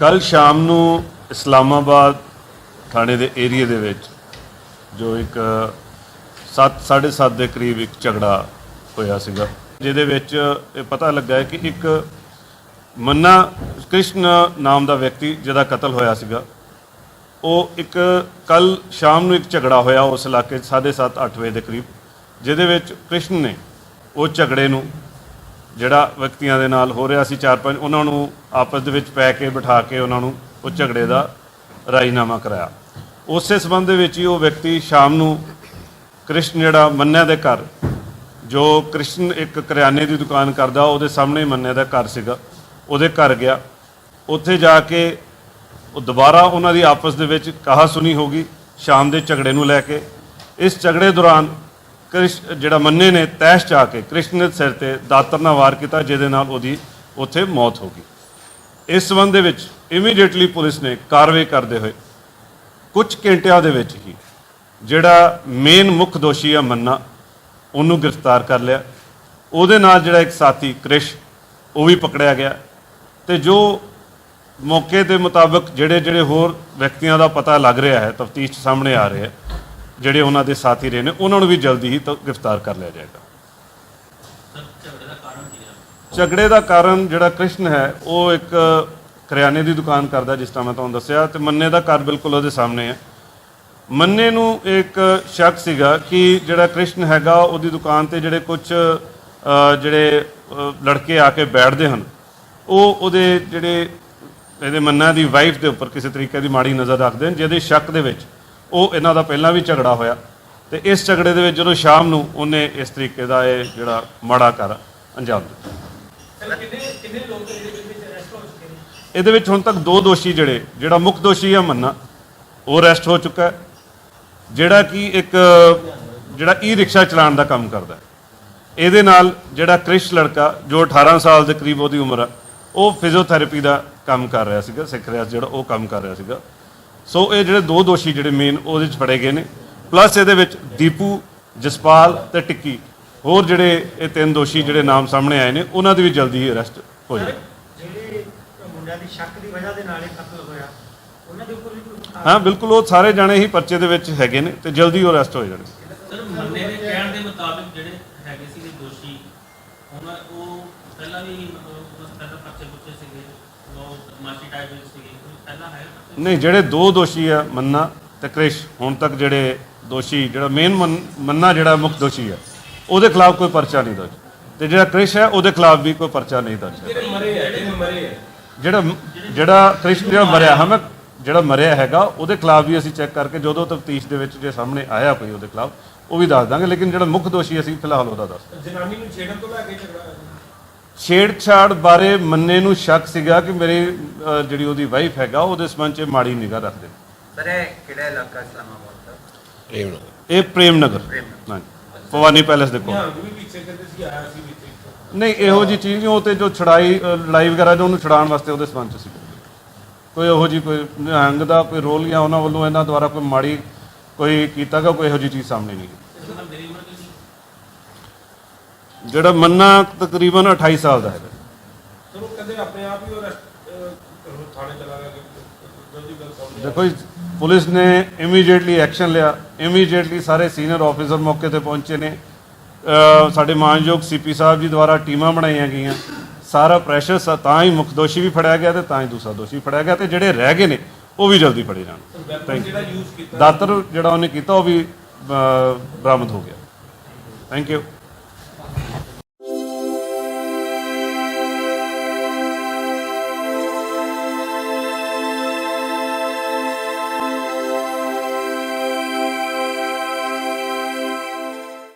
ਕੱਲ ਸ਼ਾਮ ਨੂੰ ਇਸਲਾਮਾਬਾਦ ਥਾਣੇ ਦੇ ਏਰੀਆ ਦੇ ਵਿੱਚ ਜੋ ਇੱਕ 7 7:30 ਦੇ ਕਰੀਬ ਇੱਕ ਝਗੜਾ ਹੋਇਆ ਸੀਗਾ, ਜਿਹਦੇ ਵਿੱਚ ਇਹ ਪਤਾ ਲੱਗਾ ਕਿ ਇੱਕ ਮੰਨਾ ਕ੍ਰਿਸ਼ਨ ਨਾਮ ਦਾ ਵਿਅਕਤੀ ਜਿਹਦਾ ਕਤਲ ਹੋਇਆ ਸੀਗਾ, ਉਹ ਇੱਕ ਕੱਲ ਸ਼ਾਮ ਨੂੰ ਇੱਕ ਝਗੜਾ ਹੋਇਆ ਉਸ ਇਲਾਕੇ 'ਚ 7:30 8 ਵਜੇ ਦੇ ਕਰੀਬ, ਜਿਹਦੇ ਵਿੱਚ ਕ੍ਰਿਸ਼ਨ ਨੇ ਉਹ ਝਗੜੇ ਨੂੰ ਜਿਹੜਾ ਵਿਅਕਤੀਆਂ ਦੇ ਨਾਲ ਹੋ ਰਿਹਾ ਸੀ ਚਾਰ ਪੰਜ, ਉਹਨਾਂ ਨੂੰ ਆਪਸ ਦੇ ਵਿੱਚ ਪੈ ਕੇ ਬਿਠਾ ਕੇ ਉਹਨਾਂ ਨੂੰ ਉਹ ਝਗੜੇ ਦਾ ਰਾਜੀਨਾਮਾ ਕਰਾਇਆ। ਉਸੇ ਸਬੰਧ ਦੇ ਵਿੱਚ ਹੀ ਉਹ ਵਿਅਕਤੀ ਸ਼ਾਮ ਨੂੰ ਕ੍ਰਿਸ਼ਨ ਜਿਹੜਾ ਮੰਨਿਆ ਦੇ ਘਰ, ਜੋ ਕ੍ਰਿਸ਼ਨ ਇੱਕ ਕਰਿਆਨੇ ਦੀ ਦੁਕਾਨ ਕਰਦਾ, ਉਹਦੇ ਸਾਹਮਣੇ ਮੰਨਿਆ ਦਾ ਘਰ ਸੀਗਾ, ਉਹਦੇ ਘਰ ਗਿਆ। ਉੱਥੇ ਜਾ ਕੇ ਉਹ ਦੁਬਾਰਾ ਉਹਨਾਂ ਦੀ ਆਪਸ ਦੇ ਵਿੱਚ ਕਹਾ ਸੁਣੀ ਹੋ ਗਈ ਸ਼ਾਮ ਦੇ ਝਗੜੇ ਨੂੰ ਲੈ ਕੇ। ਇਸ ਝਗੜੇ ਦੌਰਾਨ ਕ੍ਰਿਸ਼ ਜਿਹੜਾ ਮੰਨੇ ਨੇ ਤੈਸ਼ ਚ ਆ ਕੇ ਕ੍ਰਿਸ਼ਨ ਦੇ ਸਿਰ ਤੇ ਦਾਤਰ ਨਾਲ ਵਾਰ ਕੀਤਾ, ਜਿਹਦੇ ਨਾਲ ਉਹਦੀ ਉੱਥੇ ਮੌਤ ਹੋ ਗਈ। ਇਸ ਸੰਬੰਧ ਦੇ ਵਿੱਚ ਇਮੀਡੀਏਟਲੀ ਪੁਲਿਸ ਨੇ ਕਾਰਵਾਈ ਕਰਦੇ ਹੋਏ ਕੁਝ ਘੰਟਿਆਂ ਦੇ ਵਿੱਚ ਹੀ ਜਿਹੜਾ ਮੇਨ ਮੁੱਖ ਦੋਸ਼ੀ ਆ ਮੰਨਾ, ਉਹਨੂੰ ਗ੍ਰਿਫਤਾਰ ਕਰ ਲਿਆ। ਉਹਦੇ ਨਾਲ ਜਿਹੜਾ ਇੱਕ ਸਾਥੀ ਕ੍ਰਿਸ਼, ਉਹ ਵੀ ਪਕੜਿਆ ਗਿਆ। ਤੇ ਜੋ ਮੌਕੇ ਦੇ ਮੁਤਾਬਕ ਜਿਹੜੇ ਜਿਹੜੇ ਹੋਰ ਵਿਅਕਤੀਆਂ ਦਾ ਪਤਾ ਲੱਗ ਰਿਹਾ ਹੈ, ਤਫਤੀਸ਼ ਸਾਹਮਣੇ ਆ ਰਿਹਾ ਹੈ ਜਿਹੜੇ ਉਹਨਾਂ ਦੇ ਸਾਥੀ ਰਹੇ ਨੇ, ਉਹਨਾਂ ਨੂੰ ਵੀ ਜਲਦੀ ਹੀ ਗ੍ਰਿਫਤਾਰ ਕਰ ਲਿਆ ਜਾਏਗਾ। ਝਗੜੇ ਦਾ ਕਾਰਨ ਜਿਹੜਾ ਕ੍ਰਿਸ਼ਨ ਹੈ, ਉਹ ਇੱਕ ਕਰਿਆਨੇ ਦੀ ਦੁਕਾਨ ਕਰਦਾ ਜਿਸ ਤਰ੍ਹਾਂ ਮੈਂ ਤੁਹਾਨੂੰ ਦੱਸਿਆ ਤੇ ਮੰਨੇ ਦਾ ਘਰ ਬਿਲਕੁਲ ਉਹਦੇ ਸਾਹਮਣੇ ਹੈ। ਮੰਨੇ ਨੂੰ ਇੱਕ ਸ਼ੱਕ ਸੀਗਾ ਕਿ ਜਿਹੜਾ ਕ੍ਰਿਸ਼ਨ ਹੈਗਾ, ਉਹਦੀ ਦੁਕਾਨ ਤੇ ਜਿਹੜੇ ਕੁਝ ਜਿਹੜੇ ਲੜਕੇ ਆ ਕੇ ਬੈਠਦੇ ਹਨ, ਉਹ ਉਹਦੇ ਜਿਹੜੇ, ਇਹਦੇ ਮੰਨਾ ਦੀ ਵਾਈਫ ਦੇ ਉੱਪਰ ਕਿਸੇ ਤਰੀਕੇ ਦੀ ਮਾੜੀ ਨਜ਼ਰ ਰੱਖਦੇ ਹਨ, ਜਿਹਦੇ ਸ਼ੱਕ ਦੇ ਵਿੱਚ ਉਹ ਇਹਨਾਂ ਦਾ ਪਹਿਲਾਂ ਵੀ ਝਗੜਾ ਹੋਇਆ ਤੇ ਇਸ ਝਗੜੇ ਦੇ ਵਿੱਚ ਜਦੋਂ ਸ਼ਾਮ ਨੂੰ ਉਹਨੇ ਇਸ ਤਰੀਕੇ ਦਾ ਇਹ ਜਿਹੜਾ ਮਾੜਾ ਕਰ ਅੰਜਾਮ ਦਿੱਤਾ। ਇਹਦੇ ਵਿੱਚ ਹੁਣ ਤੱਕ ਦੋ ਦੋਸ਼ੀ ਜਿਹੜੇ ਜਿਹੜਾ ਮੁੱਖ ਦੋਸ਼ੀ ਹੈ ਮੰਨਾ ਉਹ ਅਰੈਸਟ ਹੋ ਚੁੱਕਾ ਹੈ ਜਿਹੜਾ ਕਿ ਇੱਕ ਜਿਹੜਾ ਈ ਰਿਕਸ਼ਾ ਚਲਾਉਣ ਦਾ ਕੰਮ ਕਰਦਾ ਇਹਦੇ ਨਾਲ ਜਿਹੜਾ ਕ੍ਰਿਸ਼ ਲੜਕਾ ਜੋ 18 ਸਾਲ ਦੇ ਕਰੀਬ ਉਹਦੀ ਉਮਰ ਹੈ ਉਹ ਫਿਜ਼ੀਓਥੈਰੇਪੀ ਦਾ ਕੰਮ ਕਰ ਰਿਹਾ ਸੀਗਾ ਸਿੱਖ ਰਿਹਾ ਜਿਹੜਾ ਉਹ ਕੰਮ ਕਰ ਰਿਹਾ ਸੀਗਾ। ਸੋ ਇਹ ਜਿਹੜੇ ਦੋ ਦੋਸ਼ੀ ਜਿਹੜੇ ਮੇਨ ਉਹਦੇ ਚ ਫੜੇ ਗਏ ਨੇ। ਪਲੱਸ ਇਹਦੇ ਵਿੱਚ ਦੀਪੂ ਜਸਪਾਲ ਤੇ ਟਿੱਕੀ। ਹੋਰ ਜਿਹੜੇ ਇਹ ਤਿੰਨ ਦੋਸ਼ੀ ਜਿਹੜੇ ਨਾਮ ਸਾਹਮਣੇ ਆਏ ਨੇ ਉਹਨਾਂ ਦੀ ਵੀ ਜਲਦੀ ਹੀ ਅਰੈਸਟ ਹੋ ਜਾਏ ਜਿਹੜੇ ਮੁੰਡਿਆਂ ਦੀ ਸ਼ੱਕ ਦੀ ਵਜ੍ਹਾ ਦੇ ਨਾਲ ਇਹ ਕਤਲ ਹੋਇਆ ਉਹਨਾਂ ਦੇ ਉੱਪਰ ਵੀ ਕੋਈ ਖਾਸ- ਹਾਂ ਬਿਲਕੁਲ ਉਹ ਸਾਰੇ ਜਾਣੇ ਹੀ ਪਰਚੇ ਦੇ ਵਿੱਚ ਹੈਗੇ ਨੇ ਤੇ ਜਲਦੀ ਉਹ ਅਰੈਸਟ ਹੋ ਜਾਣਗੇ। ਸਰ ਮੰਨੇ ਦੇ ਕਹਿਣ ਦੇ ਮੁਤਾਬਿਕ ਜਿਹੜੇ ਹੈਗੇ ਸੀਗੇ ਦੋਸ਼ੀ ਉਹਨਾਂ ਉਹ ਪਹਿਲਾਂ ਵੀ ਮਤਲਬ ਉਹਨਾਂ ਦੇ ਪਹਿਲਾਂ ਪਰਚੇ ਪੁੱਛੇ ਸੀਗੇ। ਨਹੀਂ ਜਿਹੜੇ ਦੋ ਦੋਸ਼ੀ ਆ ਮੰਨਾ ਤੇ ਕ੍ਰਿਸ਼ ਹੁਣ ਤੱਕ ਜਿਹੜੇ ਦੋਸ਼ੀ ਜਿਹੜਾ ਮੇਨ ਮੰਨਾ ਜਿਹੜਾ ਮੁੱਖ ਦੋਸ਼ੀ ਆ ਉਹਦੇ ਖਿਲਾਫ ਕੋਈ ਪਰਚਾ ਨਹੀਂ ਦਰਜ। ਤੇ ਜਿਹੜਾ ਕ੍ਰਿਸ਼ ਹੈ ਉਹਦੇ ਖਿਲਾਫ ਵੀ ਕੋਈ ਪਰਚਾ ਨਹੀਂ ਦਰਜ। ਹੈ ਜਿਹੜਾ ਜਿਹੜਾ ਕ੍ਰਿਸ਼ ਜਿਹੜਾ ਮਰਿਆ ਹਾਂ ਮੈਂ ਜਿਹੜਾ ਮਰਿਆ ਹੈਗਾ ਉਹਦੇ ਖਿਲਾਫ ਵੀ ਅਸੀਂ ਚੈੱਕ ਕਰਕੇ ਜਦੋਂ ਤਫਤੀਸ਼ ਦੇ ਵਿੱਚ ਜੇ ਸਾਹਮਣੇ ਆਇਆ ਕੋਈ ਉਹਦੇ ਖਿਲਾਫ ਉਹ ਵੀ ਦੱਸ ਦਾਂਗੇ ਲੇਕਿਨ ਜਿਹੜਾ ਮੁੱਖ ਦੋਸ਼ੀ ਅਸੀਂ ਫਿਲਹਾਲ ਉਹਦਾ ਦੱਸ ਜਨਾਨੀ ਨੂੰ ਛੇੜਨ ਤੋਂ ਲੈ ਕੇ ਝਗੜਾ ਛੇੜਛਾੜ ਬਾਰੇ ਮੰਨੇ ਨੂੰ ਸ਼ੱਕ ਸੀਗਾ ਕਿ ਮੇਰੀ ਜਿਹੜੀ ਉਹਦੀ ਵਾਈਫ ਹੈਗਾ ਉਹਦੇ ਸੰਬੰਧ 'ਚ ਮਾੜੀ ਨਿਗਾਹ ਰੱਖਦੇ ਇਹ ਕਿਹੜਾ ਇਲਾਕਾ ਇਸਲਾਮਾਬਾਦ ਦਾ? ਇਹ ਪ੍ਰੇਮ ਨਗਰ ਹਾਂਜੀ। ਭਵਾਨੀ ਪੈਲੇਸ ਦੇ ਕੋਲ। ਨਿਹੰਗ ਵੀ ਪਿੱਛੇ ਕਹਿੰਦੇ ਸੀ ਆਇਆ ਸੀ ਵਿੱਚ ਨਹੀਂ ਇਹੋ ਜੀ ਚੀਜ਼ ਨਹੀਂ ਉਹ ਤੇ ਜੋ ਛੜਾਈ ਅ, ਲੜਾਈ ਵਗੈਰਾ ਜੋ ਉਹਨੂੰ ਛਡਾਉਣ ਵਾਸਤੇ ਉਹਦੇ ਸੰਬੰਧ 'ਚ ਸੀ। ਕੋਈ ਇਹੋ ਜੀ ਕੋਈ ਨਿਹੰਗ ਦਾ ਕੋਈ ਰੋਲ ਜਾਂ ਉਹਨਾਂ ਵੱਲੋਂ ਇਹਨਾਂ ਦੁਆਰਾ ਕੋਈ ਮਾੜੀ ਕੋਈ ਕੀਤਾਗਾ ਕੋਈ ਇਹੋ ਜੀ ਚੀਜ਼ ਸਾਹਮਣੇ ਨਹੀਂ ਆਈ। ਇਸ ਨਾਲ ਮੇਰੀ ਉਮਰ ਕਿੰਨੀ ਜਿਹੜਾ ਮੰਨਾ ਤਕਰੀਬਨ 28 ਸਾਲ ਦਾ ਹੈਗਾ ਸਰ ਉਹ ਕਹਿੰਦੇ ਆਪਣੇ ਆਪ ਹੀ ਉਹ ਥਾਣੇ ਚਲਾ ਗਿਆ ਜਲਦੀ ਗੱਲ ਸਾਹਮਣੇ ਦੇਖੋ ਜੀ, ਪੁਲਿਸ ਨੇ ਇਮੀਡੀਏਟਲੀ ਐਕਸ਼ਨ ਲਿਆ। ਇਮੀਡੀਏਟਲੀ ਸਾਰੇ ਸੀਨੀਅਰ ਆਫੀਸਰ ਮੌਕੇ ਤੇ ਪਹੁੰਚੇ ਨੇ। ਸਾਡੇ ਮਾਨਯੋਗ ਸੀਪੀ ਸਾਹਿਬ ਜੀ ਦੁਆਰਾ ਟੀਮਾਂ ਬਣਾਈਆਂ ਗਈਆਂ। ਸਾਰਾ ਪ੍ਰੈਸ਼ਰ ਤਾਂ ਹੀ ਮੁੱਖ ਦੋਸ਼ੀ ਵੀ ਫੜਿਆ ਗਿਆ ਤੇ ਤਾਂ ਹੀ ਦੂਸਰਾ ਦੋਸ਼ੀ ਫੜਿਆ ਗਿਆ ਤੇ ਜਿਹੜੇ ਰਹਿ ਗਏ ਨੇ ਉਹ ਵੀ ਜਲਦੀ ਫੜੇ ਜਾਣ। ਵੈਪਨ ਜਿਹੜਾ ਯੂਜ਼ ਕੀਤਾ। ਦਾਤਰ ਜਿਹੜਾ ਉਹਨੇ ਕੀਤਾ ਉਹ ਵੀ ਬਰਾਮਦ ਹੋ ਗਿਆ। Thank you